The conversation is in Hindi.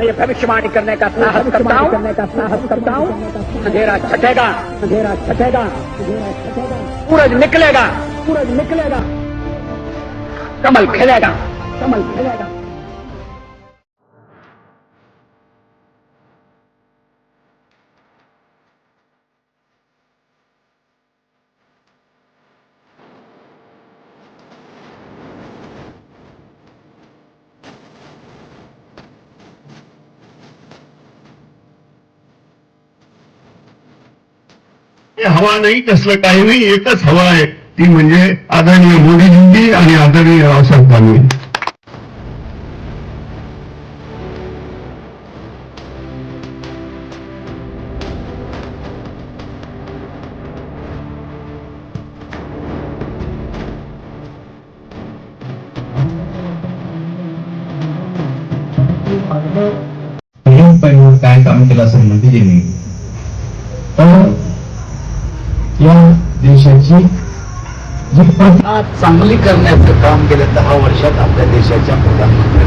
मैं ये भविष्यवाणी करने का साहस करता हूँ। करने का साहस करता हूँ। अंधेरा छटेगा। अंधेरा छटेगा। सूरज निकलेगा। सूरज निकलेगा। कमल खिलेगा। कमल खिलेगा। हवा नाही तसलं काही नाही एकच हवा आहे ती म्हणजे आदरणीय मोदीजींची आणि आदरणीय रावसाहेब दानवे। काम केलं असं मोदीजींनी या देशाची जी प्रथा चांगली करण्याचं काम गेल्या दहा वर्षात आपल्या देशाच्या प्रधानमंत्री